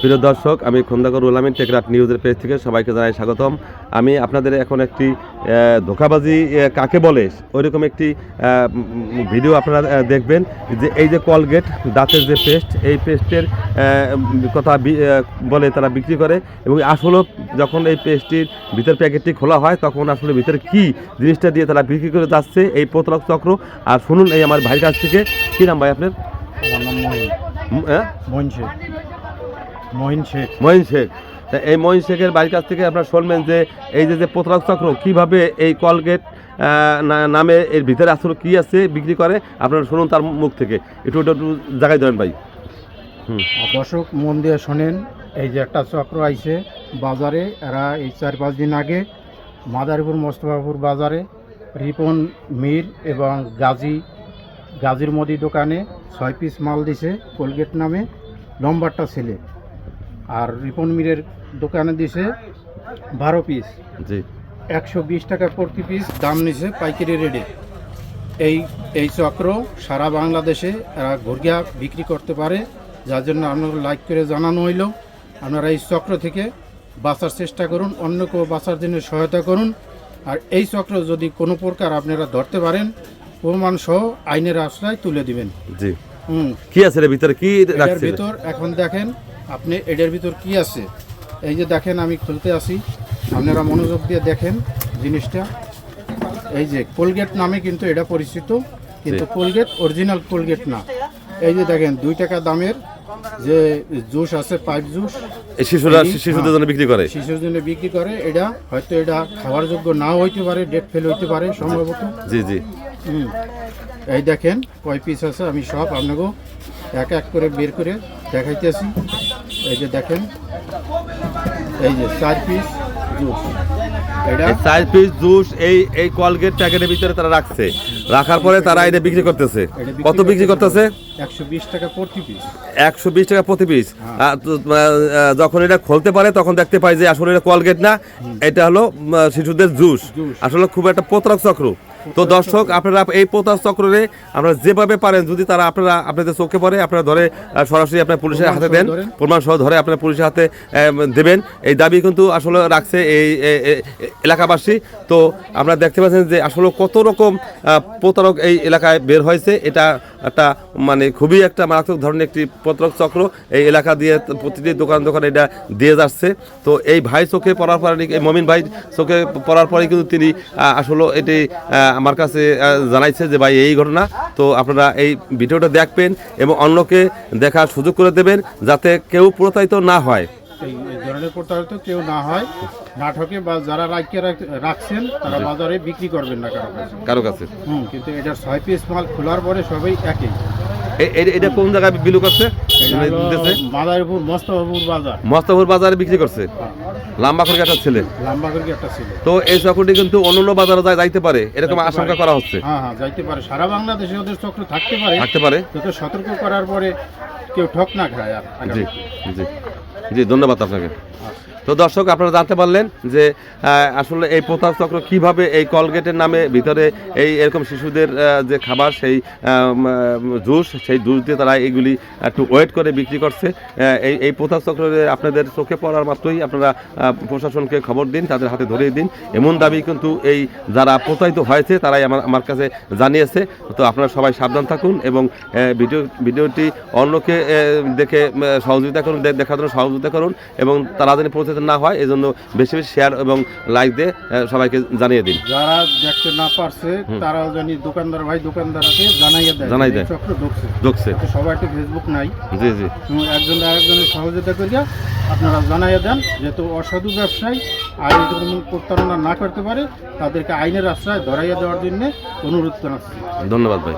প্রিয় দর্শক আমি খন্দকার উলামিন টেকরাট নিউজের পেজ থেকে সবাইকে জানাই স্বাগতম। আমি আপনাদের এখন একটি ধোঁকাবাজি কাকে বলে ওইরকম একটি ভিডিও আপনারা দেখবেন যে এই যে কলগেট দাঁতের যে পেস্ট এই পেস্টের কথা বলে তারা বিক্রি করে এবং আসলে যখন এই পেস্টটির ভিতর প্যাকেটটি খোলা হয় তখন আসলে ভিতরে কি জিনিসটা দিয়ে তারা বিক্রি করে যাচ্ছে এই প্রতারক চক্র। আর শুনুন এই আমার ভাইয়ের কাছ থেকে। কী নাম ভাই আপনার? হ্যাঁ? মহিন শেখ। মহিন শেখ। এই মহিন শেখের বাড়ির কাছ থেকে আপনারা শুনবেন যে এই যে যে প্রতারক চক্র কীভাবে এই কলগেট নামে এর ভিতরে আসলে কী আছে বিক্রি করে আপনারা শুনুন তার মুখ থেকে। একটু একটু একটু জায়গায় ধরেন ভাই। দর্শক মন দিয়ে শোনেন এই যে একটা চক্র আইছে বাজারে এরা এই চার পাঁচ দিন আগে মাদারীপুর মোস্তফাপুর বাজারে রিপন মীর এবং গাজী গাজীর মোদি দোকানে ছয় পিস মাল দিছে কোলগেট নামে লম্বারটা ছেলে। আর রিপন মীরের দোকানে দিছে বারো পিস জি। একশো বিশ টাকা প্রতি পিস দাম নিছে পাইকারি রেটে এই এই চক্র সারা বাংলাদেশে এরা ঘুরগিয়া বিক্রি করতে পারে যার জন্য আপনারা লাইক করে জানানো হইল। আপনারা এই চক্র থেকে বাঁচার চেষ্টা করুন অন্য কেউ বাঁচার জন্য সহায়তা করুন। আর এই চক্র যদি কোনো প্রকার আপনারা ধরতে পারেন প্রমাণ সহ আইনের আশ্রয় তুলে দিবেন। জি। হুম। কি আছে ভিতরে? কি ভিতর এখন দেখেন আপনি এটার ভিতর কি আছে? এই যে দেখেন আমি খুলতে আসি। আপনারা মনোযোগ দিয়ে দেখেন জিনিসটা। এই যে কোলগেট নামে কিন্তু এটা পরিচিত কিন্তু কোলগেট অরিজিনাল কোলগেট না। এই যে দেখেন দুই টাকা দামের যে জুস আছে পাইপ জুস শিশুরা শিশুদের জন্য বিক্রি করে? শিশুর জন্য বিক্রি করে। এটা হয়তো এটা খাওয়ার যোগ্য নাও হইতে পারে ডেট ফেল হইতে পারে সম্ভবত। জি জি। হুম। এই দেখেন কয় পিস আছে আমি সব আপনাকে এক এক করে বের করে দেখাইতেছি। এই যে দেখেন এই যে চার পিস জুস এটা চার পিস জুস এই এই কলগেট প্যাকেটের ভিতরে তারা রাখছে। রাখার পরে তারা এটা বিক্রি করতেছে। কত বিক্রি করতেছে একশো বিশ টাকা প্রতি পিস একশো বিশ টাকা প্রতি পিস হ্যাঁ। যখন এটা খুলতে পারে তখন দেখতে পাই যে আসলে এটা কলগেট না এটা হলো শিশুদের জুস জুস। আসলে খুব একটা প্রতারক চক্র। তো দর্শক আপনারা এই প্রতাশ চক্রে আপনারা যেভাবে পারেন যদি তারা আপনারা আপনাদের চোখে পড়ে আপনারা ধরে সরাসরি আপনার পুলিশের হাতে দেন। প্রমাণ সহ ধরে আপনার পুলিশের হাতে দেবেন। এই দাবি কিন্তু আসলে রাখছে এই এলাকাবাসী। তো আমরা দেখতে পাচ্ছেন যে আসলে কত রকম প্রতারক এই এলাকায় বের হয়েছে। এটা একটা মানে খুবই একটা মারাত্মক ধরনের একটি প্রতারক চক্র এই এলাকা দিয়ে প্রতিটি দোকান দোকান এটা দিয়ে যাচ্ছে। তো এই ভাই চোখে পড়ার পরে এই মমিন ভাই চোখে পড়ার পরে কিন্তু তিনি আসলে এটি আমার কাছে জানাইছে যে ভাই এই ঘটনা। তো আপনারা এই ভিডিওটা দেখবেন এবং অন্যকে দেখার সুযোগ করে দেবেন যাতে কেউ প্রতারিত না হয়। এই ধরনের প্রতারিত কেউ না হয় না ঠকে বা যারা রাখিয়ে রাখছেন তারা বাজারে বিক্রি করবেন না কারও কাছে। কারও কাছে। হুম কিন্তু এটা ছয় পিস মাল খোলার পরে সবাই একই। এটা কোন জায়গায় বিলু করছে এটা হলো দিতেছে? মাদারীপুর মস্তফাপুর বাজার। মস্তফর বাজারে বিক্রি করছে? লাম্বা করে একটা ছেলে? লম্বা করে একটা ছিল। তো এই চক্রটি কিন্তু অন্য বাজারে যায় যাইতে পারে। এরকম আশঙ্কা করা হচ্ছে। হ্যাঁ হ্যাঁ যাইতে পারে। সারা বাংলাদেশে ওদের চক্র থাকতে পারে। থাকতে পারে। কিন্তু সতর্ক করার পরে কেউ ঠক না খায় আর জি জি। জি ধন্যবাদ আপনাকে। তো দর্শক, আপনারা জানতে পারলেন যে আসলে এই প্রতাপ চক্র কীভাবে এই কলগেটের নামে ভিতরে এই এরকম শিশুদের যে খাবার, সেই জুস সেই জুস দিয়ে তারা এইগুলি একটু ওয়েট করে বিক্রি করছে। এই এই প্রতাপ চক্রের আপনাদের চোখে পড়ার মাত্রই আপনারা প্রশাসনকে খবর দিন, তাদের হাতে ধরিয়ে দিন। এমন দাবি কিন্তু এই যারা প্রতারিত হয়েছে, তারাই আমার আমার কাছে জানিয়েছে। তো আপনারা সবাই সাবধান থাকুন এবং ভিডিও, ভিডিওটি অন্যকে দেখে সহযোগিতা করুন দেখার জন্য সহযোগিতা করুন এবং তারা যেন প্রতারিত না হয় এই জন্য বেশি বেশি শেয়ার এবং লাইক দিয়ে সবাইকে জানিয়ে দিন। যারা দেখতে না পারছে তারা জানি দোকানদার ভাই দোকানদার আছে জানাইয়া দেয়। জানাই দেয়। চক্র ঢুকছে ঢুকছে তো সবাই একটু ফেসবুক নাই। জি জি। একজন আরেকজনের সহযোগিতা করিয়া আপনারা জানাইয়া দেন যেহেতু অসাধু ব্যবসায়ী আইন প্রতারণা না করতে পারে তাদেরকে আইনের আশ্রয় ধরাইয়া দেওয়ার জন্য অনুরোধ জানাচ্ছি। ধন্যবাদ ভাই।